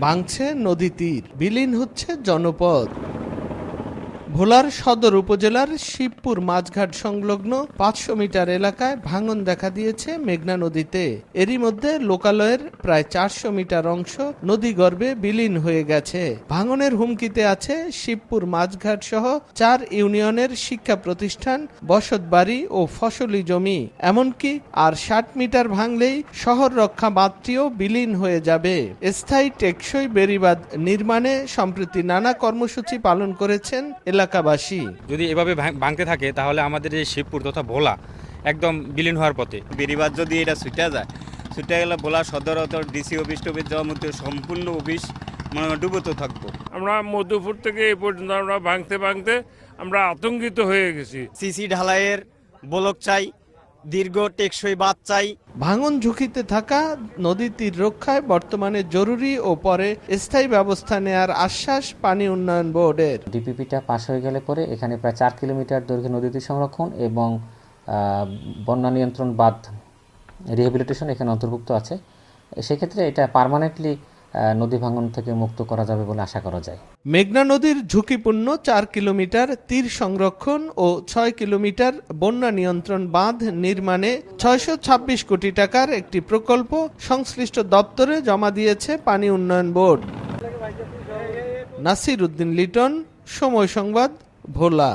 ভাঙছে নদী তীর। বিলীন হচ্ছে জনপদ। ভোলার সদর উপজেলার শিবপুর মাঝঘাট সংলগ্ন পাঁচশো মিটার এলাকায় ভাঙন দেখা দিয়েছে মেঘনা নদীতে। এরই মধ্যে লোকালয়ের প্রায় চারশো মিটার অংশ নদীগর্ভে বিলীন হয়ে গেছে। ভাঙনের হুমকিতে আছে শিবপুর মাঝঘাট সহ চার ইউনিয়নের শিক্ষা প্রতিষ্ঠান, বসত বাড়ি ও ফসলি জমি। এমনকি আর ষাট মিটার ভাঙলেই শহর রক্ষা বাঁধটিও বিলীন হয়ে যাবে। স্থায়ী টেকসই বেড়িবাঁধ নির্মাণে সম্প্রতি নানা কর্মসূচি পালন করেছেন এলাকাবাসী যদি এভাবে ভাঙতে থাকে তাহলে আমাদের এই শিবপুর তথা ভোলা একদম বিলীন হওয়ার পথে। বেরিবাদ যদি এটা ছুটে যায় ছুটে গেলে ভোলা সদর ডিসি অফিস টফিস যাওয়ার মধ্যে সম্পূর্ণ অফিস মানে ডুবত থাকব। আমরা মধুপুর থেকে এ পর্যন্ত আমরা ভাঙতে ভাঙতে আমরা আতঙ্কিত হয়ে গেছি। সিসি ঢালাইয়ের বলক চাই দীর্ঘ টেকসই বাদ চাই। ভাঙন ঝুঁকিতে থাকা নদী তীর রক্ষায় বর্তমানে জরুরি ও পরে স্থায়ী ব্যবস্থা নেয়ার আশ্বাস পানি উন্নয়ন বোর্ডের। ডিপিপিটা পাশ হয়ে গেলে পরে এখানে প্রায় চার কিলোমিটার দৈর্ঘ্যে নদীটি সংরক্ষণ এবং বন্যা নিয়ন্ত্রণ বাঁধ রিহ্যাবিলিটেশন এখানে অন্তর্ভুক্ত আছে। সেক্ষেত্রে এটা পার্মানেন্টলি নদী ভাঙন থেকে মুক্ত করা যাবে বলে আশা করা যায়। মেঘনা নদীর ঝুঁকিপূর্ণ চার কিলোমিটার তীর সংরক্ষণ ও ছয় কিলোমিটার বন্যা নিয়ন্ত্রণ বাঁধ নির্মাণে ছয়শো ছাব্বিশ কোটি টাকার একটি প্রকল্প সংশ্লিষ্ট দপ্তরে জমা দিয়েছে পানি উন্নয়ন বোর্ড। নাসির উদ্দিন লিটন, সময় সংবাদ, ভোলা।